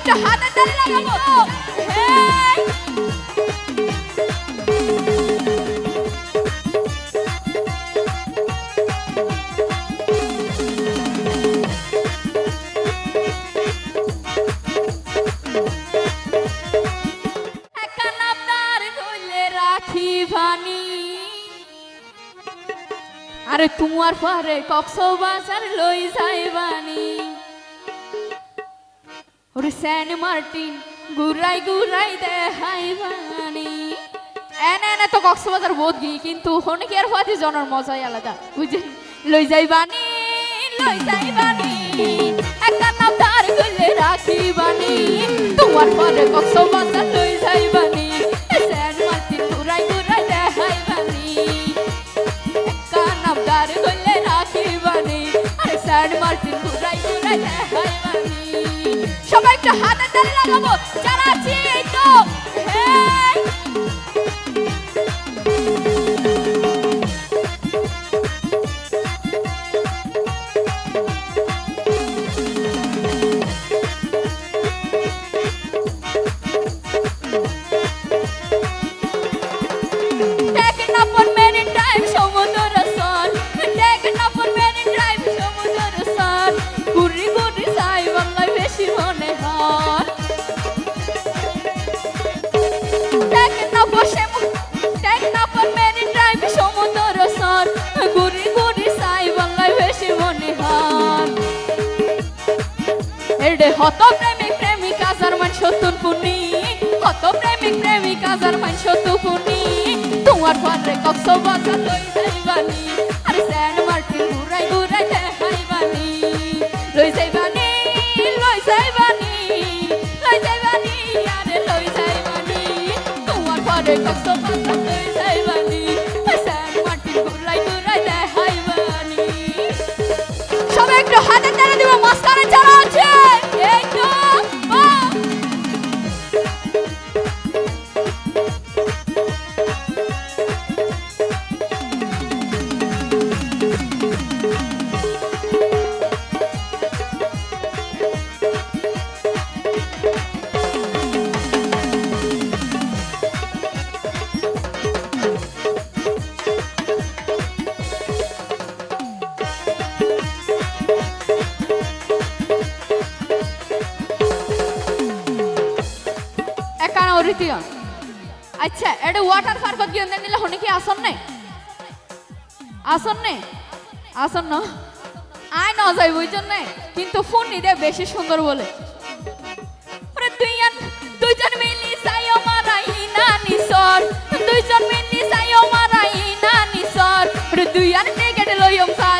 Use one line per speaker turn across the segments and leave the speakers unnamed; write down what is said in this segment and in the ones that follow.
একটু হাতে তালি লাগাবো? হেই! একা নামদার গলে রাখি ভানি। আরে তোমার পরে কক্সবাজার লই যাইবানি ওরে স্যান মার্টিন গুরাই গুরাই দেখাইবানি এনে এনে তো কক্সবাজার বোধ গি কিন্তু হনে কি আর ফাতি জনের মজাই আলাদা বুঝেন লই যাইবানি লই যাইবানি একটা নাম তার গলে রাখিবানি তোমার পরে কক্সবাজার লই যাইবানি স্যান মার্টিন গুরাই গুরাই দেখাইবানি কানাবদার গলে রাখিবানি আরে স্যান্ড মার্টিন ঘুরাই ঘুরাই দেখাইবানি সবাই একটু হাতের তালি লাগাবো। যারা আছি হত প্রেমিক প্রেমিকা যার মান সতুন পুনি হত প্রেমিক প্রেমিকা যার মান সতু পুনি তোমার ঘরে কক্স বাজার লই যাইবানি, আরে স্যান্ড মার্টিন ঘুরাই ঘুরাই দেখাইবানি। লই যাইবানি লই যাইবানি লই যাইবানি, আরে লই যাইবানি। তোমার ঘরে কক্স একানা ওরিতিয়ন আচ্ছা এটা ওয়াটার পার্কত গিয়ে নিলে হনে কি আসন নে আসন নে আসন না আয় না যাই বুঝছেন না কিন্তু ফোন নিদে বেশি সুন্দর বলে। দুইজন দুইজন মিলি সাইও মারাই না নিসর। দুইজন মিলি সাইও মারাই না নিসর। দুইজন টিকেট লইম সাই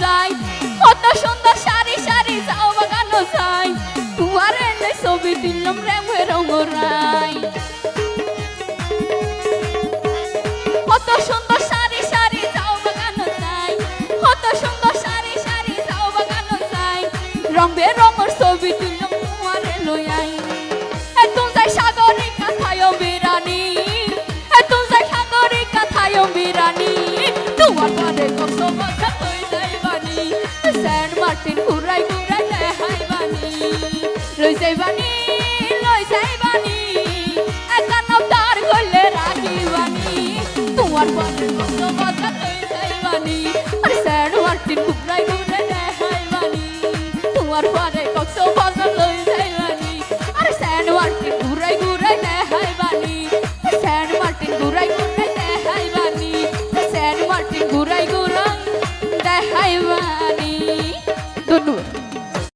যাই কত সুন্দর সারি সারি যাও বাগানো যাই তোমার এনে ছবি দিলাম রেমে রঙরাই কত সুন্দর সারি সারি যাও বাগানো যাই কত সুন্দর সারি সারি যাও বাগানো যাই রং বেরঙের Anthony.